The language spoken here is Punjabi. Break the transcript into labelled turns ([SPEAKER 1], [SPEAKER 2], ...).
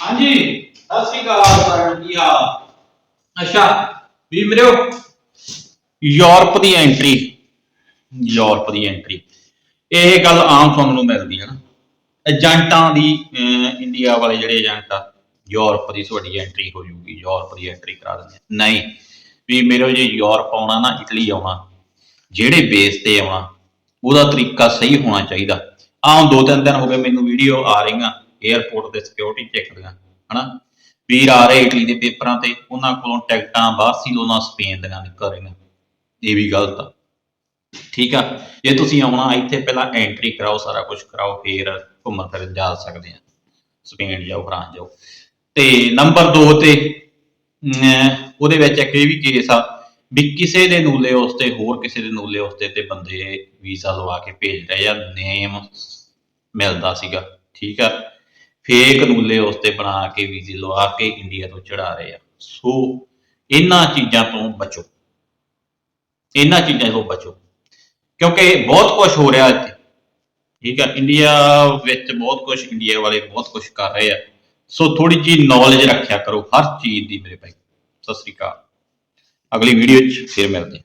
[SPEAKER 1] ਹਾਂਜੀ, ਸਤਿ ਸ੍ਰੀ ਅਕਾਲ ਸਾਰਿਆਂ ਨੂੰ, ਕੀ ਹਾਲ? ਅੱਛਾ, ਵੀ ਮਰਿਓ ਯੂਰਪ ਦੀ ਐਂਟਰੀ ਯੂਰਪ ਦੀ ਐਂਟਰੀ ਇਹ ਗੱਲ ਆਮ ਸੁਣਨ ਨੂੰ ਮਿਲਦੀ ਹੈ ਨਾ। ਏਜੰਟਾਂ ਦੀ ਇੰਡੀਆ ਵਾਲੇ ਜਿਹੜੇ ਏਜੰਟ ਆ, ਯੂਰਪ ਦੀ ਤੁਹਾਡੀ ਐਂਟਰੀ ਹੋ ਜੂਗੀ ਯੂਰਪ ਦੀ ਐਂਟਰੀ ਕਰਾ ਦਿੰਦੇ ਨਹੀਂ, ਵੀ ਮੇਰੇ ਜੇ ਯੂਰਪ ਆਉਣਾ ਨਾ, ਇਟਲੀ ਆਉਣਾ, ਜਿਹੜੇ ਬੇਸ ਤੇ ਆਉਣਾ, ਉਹਦਾ ਤਰੀਕਾ ਸਹੀ ਹੋਣਾ ਚਾਹੀਦਾ। ਆਮ ਦੋ ਤਿੰਨ ਦਿਨ ਹੋ ਗਏ ਮੈਨੂੰ ਵੀਡੀਓ ਆ ਰਹੀਆਂ। 에ਅਰਪੋਰਟ ਦੇ ਸਿਕਿਉਰਿਟੀ ਚੈੱਕ ਦੀਆਂ, ਹਨਾ? ਵੀਰ ਆ ਰਹੇ ਇਟਲੀ ਦੇ ਪੇਪਰਾਂ ਤੇ, ਉਹਨਾਂ ਕੋਲੋਂ ਟਿਕਟਾਂ ਬਾਰਸੀਲੋਨਾ ਸਪੇਨ ਦੀਆਂ ਨਿਕਲ ਰਹੀਆਂ। ਇਹ ਵੀ ਗਲਤ ਆ। ਠੀਕ ਆ? ਜੇ ਤੁਸੀਂ ਆਉਣਾ, ਇੱਥੇ ਪਹਿਲਾਂ ਐਂਟਰੀ ਕਰਾਓ, ਸਾਰਾ ਕੁਝ ਕਰਾਓ, ਫਿਰ ਘੁੰਮਣ ਫਿਰਨ ਜਾ ਸਕਦੇ ਆ। ਸਪੇਨ ਜਾਓ, ਫਰਾਂਸ ਜਾਓ। ਤੇ ਨੰਬਰ 2 ਤੇ ਉਹਦੇ ਵਿੱਚ ਇੱਕ ਇਹ ਵੀ ਕੇਸ ਆ ਵੀ ਕਿਸੇ ਦੇ ਨੂਲੇ ਉਸ ਤੇ, ਹੋਰ ਕਿਸੇ ਦੇ ਨੂਲੇ ਉਸ ਤੇ ਤੇ ਬੰਦੇ ਵੀਜ਼ਾ ਲਵਾ ਕੇ ਭੇਜ ਰਹੇ ਆ। ਨੇਮ ਮਿਲਦਾ ਸੀਗਾ। ਠੀਕ ਆ? ਫੇਕ ਨੂਲੇ ਉਸ ਤੇ ਬਣਾ ਕੇ ਵੀਜ਼ੇ ਲਵਾ ਕੇ ਇੰਡੀਆ ਤੋਂ ਚੜਾ ਰਹੇ ਆ। ਸੋ ਇਹਨਾਂ ਚੀਜ਼ਾਂ ਤੋਂ ਬਚੋ। ਇਹਨਾਂ ਚੀਜ਼ਾਂ ਤੋਂ ਬਚੋ। ਕਿਉਂਕਿ ਬਹੁਤ ਕੁਝ ਹੋ ਰਿਹਾ ਇੱਥੇ। ਠੀਕ ਆ ਇੰਡੀਆ ਵਿੱਚ ਬਹੁਤ ਕੁਝ ਇੰਡੀਆ ਵਾਲੇ ਬਹੁਤ ਕੁਝ ਕਰ ਰਹੇ ਆ। ਸੋ ਥੋੜੀ ਜੀ ਨੌਲੇਜ ਰੱਖਿਆ ਕਰੋ ਹਰ ਚੀਜ਼ ਦੀ ਮੇਰੇ ਭਾਈ। ਸਤਿ ਸ੍ਰੀ ਅਕਾਲ। ਅਗਲੀ ਵੀਡੀਓ 'ਚ ਫਿਰ ਮਿਲਦੇ